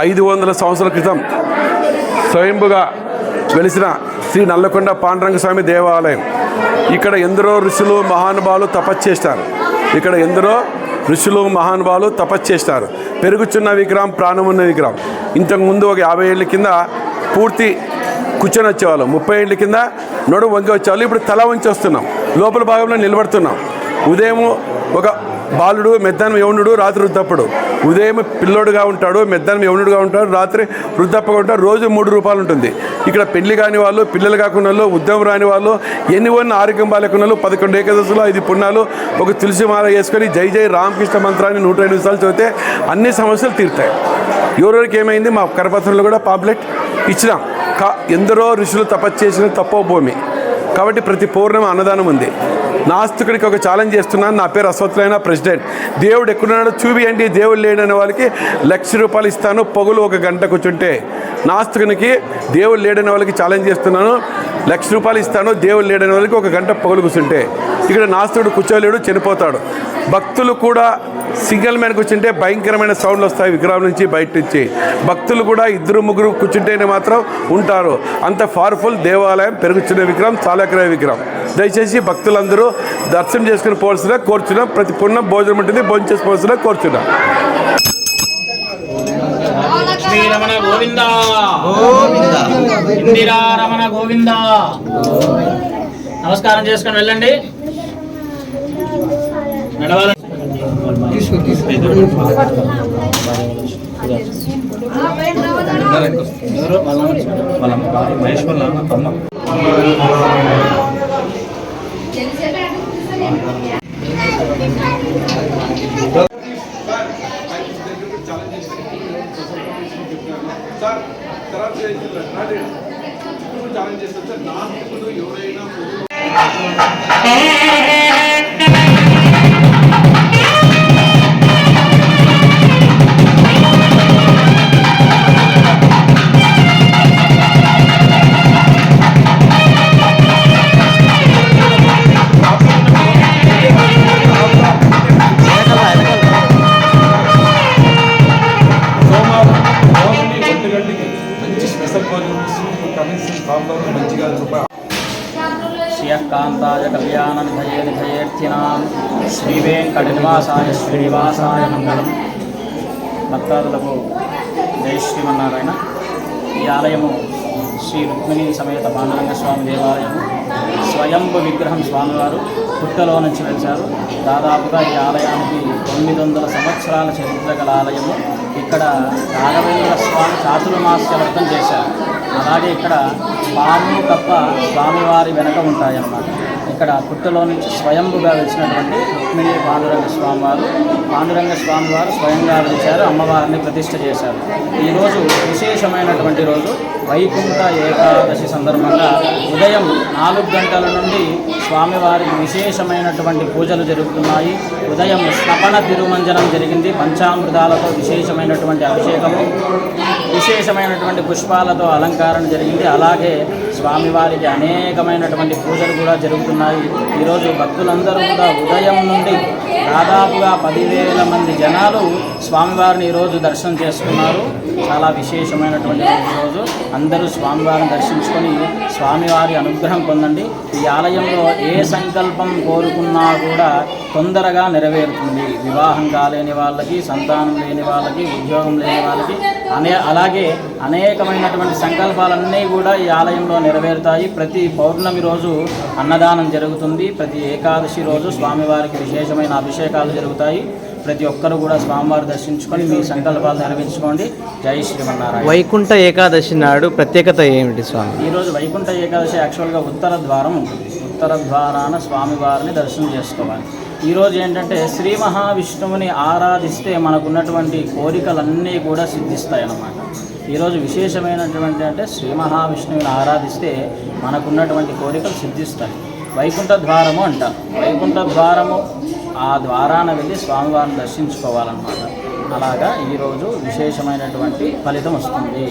ఐదు వందల సంవత్సరాల క్రితం స్వయంభుగా వెలిసిన శ్రీ నల్లకొండ పాండురంగ స్వామి దేవాలయం. ఇక్కడ ఎందరో ఋషులు మహానుభావులు తపస్సు చేస్తారు. ఇక్కడ ఎందరో ఋషులు మహానుభావులు తపస్సు చేస్తారు. పెరుగుచున్న విగ్రహం ప్రాణం ఉన్న విగ్రహం ఇంతకుముందు ఒక యాభై ఏళ్ళ కింద పూర్తి కూర్చొని వచ్చేవాళ్ళం. ముప్పై ఏళ్ళ కింద నడు వంగి వచ్చేవాళ్ళు. ఇప్పుడు తల వంచి వస్తున్నాం. లోపల భాగంలో నిలబడుతున్నాం. ఉదయం ఒక బాలుడు మెద్దనం యవనుడు రాత్రి వృద్ధప్పుడు. ఉదయం పిల్లోడుగా ఉంటాడు మెద్దనం యవనుడుగా ఉంటాడు రాత్రి వృద్ధప్పగా ఉంటాడు రోజు మూడు రూపాయలు ఉంటుంది. ఇక్కడ పెళ్ళి కాని వాళ్ళు పిల్లలు కాకుండా వాళ్ళు ఉద్యమం రాని వాళ్ళు ఎన్ని వన్ ఆరోగ్యం బాలేకున్న వాళ్ళు పదకొండు ఏకాదశులు ఐదు పుణ్యాలు ఒక తులసి మాల వేసుకొని జై జై రామకృష్ణ మంత్రాన్ని నూట ఐదు సార్లు చదివితే అన్ని సమస్యలు తీరుతాయి. ఎవరెవరికి ఏమైంది? మా కరపత్రంలో కూడా పాంప్లెట్ ఇచ్చినాం. కా ఎందరో ఋషులు తపస్సు చేసిన తప్పో భూమి కాబట్టి ప్రతి పౌర్ణమి అన్నదానం ఉంది. నాస్తికుడికి ఒక ఛాలెంజ్ చేస్తున్నాను. నా పేరు అశ్వత్లైన ప్రెసిడెంట్. దేవుడు ఎక్కడున్నాడో చూపియండి. దేవుడు లేడనే వాళ్ళకి లక్ష రూపాయలు ఇస్తాను. పొగులు ఒక గంట కూర్చుంటే నాస్తికునికి దేవుడు లేడనే వాళ్ళకి ఛాలెంజ్ చేస్తున్నాను. లక్ష రూపాయలు ఇస్తాను. దేవుడు లేడనే వాళ్ళకి ఒక గంట పొగులు కూర్చుంటే. ఇక్కడ నాస్తికుడు కూర్చోలేడు చనిపోతాడు. భక్తులు కూడా సింగిల్ మ్యాన్ కూర్చుంటే భయంకరమైన సౌండ్లు వస్తాయి విగ్రహం నుంచి బయట నుంచి. భక్తులు కూడా ఇద్దరు ముగ్గురు కూర్చుంటేనే మాత్రం ఉంటారు. అంత పవర్ఫుల్ దేవాలయం పెరుగుచున్న విగ్రహం చాలాక్రయ విగ్రహం. దయచేసి భక్తులందరూ దర్శనం చేసుకుని పోవాల్సిన కోరుచున్నాం. ప్రతి పుణ్యం భోజనం ఉంటుంది భోజనం చేసుకోవాల్సిన కోరుచున్నాం. శ్రీరమణ గోవింద. ఇందిరా రమణ గోవింద. నమస్కారం చేసుకొని వెళ్ళండి. నడవాలి ఎవరు? వాళ్ళ సోమవారం కాంతాయ కళ్యాణ నిధయే నిధయేర్థినాం శ్రీ వెంకటనివాసాయ శ్రీనివాసాయ మంగళం భక్తాదులకు జై శ్రీమన్నారాయణ ఈ ఆలయము శ్రీ రుక్మిణి సమేత పాండురంగ స్వామి దేవాలయం స్వయంభు విగ్రహం స్వామివారు పుట్టలో నుంచి వెలిశారు దాదాపుగా ఈ ఆలయానికి తొమ్మిది వందల సంవత్సరాల చరిత్ర గల ఆలయము. ఇక్కడ రాఘవేంద్ర స్వామి చాతుర్మాస్య వ్రతం చేశారు. అలాగే ఇక్కడ పాము కప్ప స్వామివారి వెనక ఉంటాయన్నమాట. ఇక్కడ పుట్టలో నుంచి స్వయంభుగా వచ్చినటువంటి రుక్మిణి పాండురంగ స్వామివారు పాండురంగ స్వామివారు స్వయంగా వెలిచారు అమ్మవారిని ప్రతిష్ట చేశారు. ఈరోజు విశేషమైనటువంటి రోజు వైకుంఠ ఏకాదశి సందర్భంగా ఉదయం నాలుగు గంటల నుండి స్వామివారికి విశేషమైనటువంటి పూజలు జరుగుతున్నాయి. ఉదయం స్నపన తిరుమంజనం జరిగింది. పంచామృతాలతో విశేషమైనటువంటి అభిషేకము విశేషమైనటువంటి పుష్పాలతో అలంకారం జరిగింది. అలాగే స్వామివారికి అనేకమైనటువంటి పూజలు కూడా జరుగుతున్నాయి. ఈరోజు భక్తులందరూ కూడా ఉదయం నుండి దాదాపుగా పదివేల మంది జనాలు స్వామివారిని ఈరోజు దర్శనం చేసుకున్నారు. చాలా విశేషమైనటువంటి రోజు ఈరోజు. అందరూ స్వామివారిని దర్శించుకొని స్వామివారి అనుగ్రహం పొందండి. ఈ ఆలయంలో ఏ సంకల్పం కోరుకున్నా కూడా తొందరగా నెరవేరుతుంది. వివాహం కాలేని వాళ్ళకి సంతానం లేని వాళ్ళకి ఉద్యోగం లేని వాళ్ళకి అనే అలాగే అనేకమైనటువంటి సంకల్పాలన్నీ కూడా ఈ ఆలయంలో నెరవేరుతాయి. ప్రతి పౌర్ణమి రోజు అన్నదానం జరుగుతుంది. ప్రతి ఏకాదశి రోజు స్వామివారికి విశేషమైన అభిషేకాలు జరుగుతాయి. ప్రతి ఒక్కరు కూడా స్వామివారి దర్శించుకొని మీ సంకల్పాలు నెరవేర్చుకోండి. జై శ్రీమన్నారాయణ. వైకుంఠ ఏకాదశి నాడు ప్రత్యేకత ఏమిటి స్వామి? ఈరోజు వైకుంఠ ఏకాదశి యాక్చువల్గా ఉత్తర ద్వారం ఉంటుంది. ఉత్తర ద్వారాన స్వామివారిని దర్శనం చేసుకోవాలి. ఈరోజు ఏంటంటే శ్రీ మహావిష్ణువుని ఆరాధిస్తే మనకున్నటువంటి కోరికలన్నీ కూడా సిద్ధిస్తాయి అన్నమాట ఈరోజు విశేషమైనటువంటి అంటే శ్రీ మహావిష్ణువుని ఆరాధిస్తే మనకున్నటువంటి కోరికలు సిద్ధిస్తాయి. వైకుంఠ ద్వారము అంటారు వైకుంఠ ద్వారము ఆ ద్వారాన వెళ్ళి స్వామివారిని దర్శించుకోవాలన్నమాట. అలాగా ఈరోజు విశేషమైనటువంటి ఫలితం వస్తుంది.